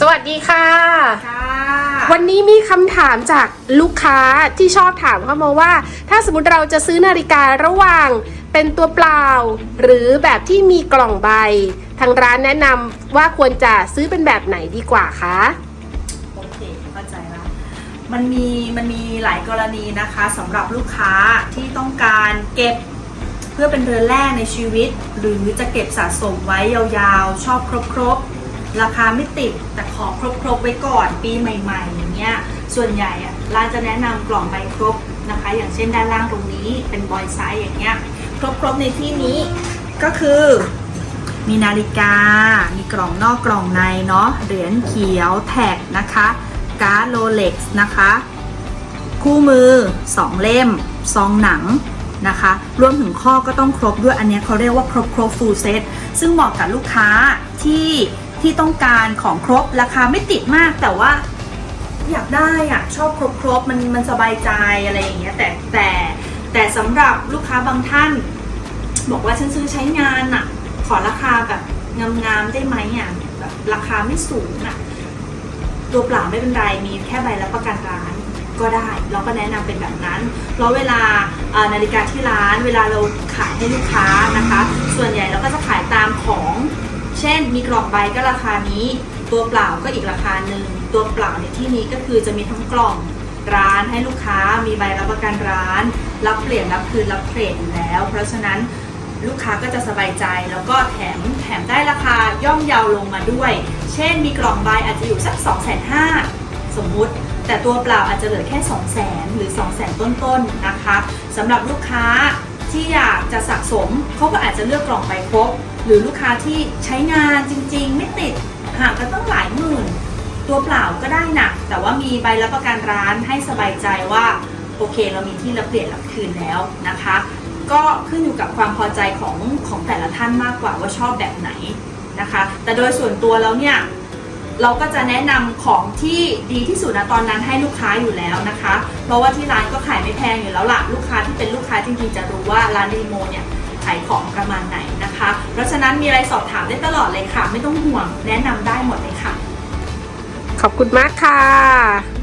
สวัสดีค่ะค่ะ วันนี้มีคำถามจากลูกค้าที่ชอบถามเข้ามาว่า ถ้าสมมติเราจะซื้อนาฬิการะหว่างเป็นตัวเปล่า หรือแบบที่มีกล่องใบ ทางร้านแนะนำว่าควรจะซื้อเป็นแบบไหนดีกว่าคะโอเคเข้าใจละมันมีมันมีหลายกรณีนะคะสำหรับลูกค้าที่ต้องการเก็บเพื่อเป็นเรือนแรกในชีวิต หรือจะเก็บสะสมไว้ยาวๆ ชอบครบๆ ราคาไม่ติดแต่ขอครบๆไว้ก่อนปีใหม่ ๆ อย่างเงี้ยส่วนใหญ่อะร้านจะแนะนำกล่องใบครบนะคะ อย่างเช่นด้านล่างตรงนี้เป็นบอยไซส์อย่างเงี้ยครบๆในที่นี้ก็คือ มีนาฬิกา มีกล่องนอกกล่องในเนาะเหรียญเขียวแท็กนะคะการ์ดโรเล็กซ์นะคะ คู่มือ 2 เล่ม ซองหนังนะคะรวมถึงข้อก็ต้องครบด้วยอันเนี้ยเขาเรียกว่าครบครบฟูลเซตซึ่งเหมาะกับลูกค้าที่ ที่ต้องการของครบราคาไม่ติดมากแต่ว่าอยากได้อะชอบครบครบมันมันสบายใจอะไรอย่างเงี้ยแต่แต่แต่สำหรับลูกค้าบางท่าน บอกว่าฉันซื้อใช้งานอะขอราคาแบบงามๆได้ไหมอะแบบราคาไม่สูงอะตัวเปล่าไม่เป็นไรมีแค่ใบรับประกันร้านก็ได้ เราก็แนะนำเป็นแบบนั้น เพราะเวลานาฬิกาที่ร้าน เวลาเราขายให้ลูกค้านะคะ ส่วนใหญ่เราก็จะขายตามของ เช่นมีกล่องใบก็ราคานี้ ตัวเปล่าก็อีกราคาหนึ่ง ตัวเปล่าในที่นี้ก็คือจะมีทั้งกล่องร้านให้ลูกค้ามีใบรับประกันร้าน รับเปลี่ยนรับคืนรับเทรดอยู่แล้ว เพราะฉะนั้นลูกค้าก็จะสบายใจแล้วก็แถมแถมได้ราคาย่อมเยาวลงมาด้วย เช่นมีกล่องใบอาจจะอยู่สัก 2 5 0 0 0สมมุติ แต่ตัวเปล่าอาจจะเหลือแค่ 2 0 0 0 0 0หรือ 2 0 0 0 0 0ต้นๆนะคะสำหรับลูกค้า ที่อยากจะสะสมเขาก็อาจจะเลือกกล่องใบครบหรือลูกค้าที่ใช้งานจริง ๆ ไม่ติดห่างกันต้องหลายหมื่น ตัวเปล่าก็ได้นะแต่ว่ามีใบรับประกันร้านให้สบายใจว่าโอเคเรามีที่รับเปลี่ยนรับคืนแล้วนะคะ ก็ขึ้นอยู่กับความพอใจของของแต่ละท่านมากกว่าว่าชอบแบบไหนนะคะ แต่โดยส่วนตัวแล้วเนี่ย เราก็จะแนะนำของที่ดีที่สุดนะตอนนั้นให้ลูกค้าอยู่แล้วนะคะ เพราะว่าที่ร้านก็ขายไม่แพงอยู่แล้วล่ะลูกค้าที่เป็นลูกค้าจริงๆจะรู้ว่าร้านดีโมเนี่ยขายของประมาณไหนนะคะ เพราะฉะนั้นมีอะไรสอบถามได้ตลอดเลยค่ะ ไม่ต้องห่วงแนะนำได้หมดเลยค่ะ ขอบคุณมากค่ะ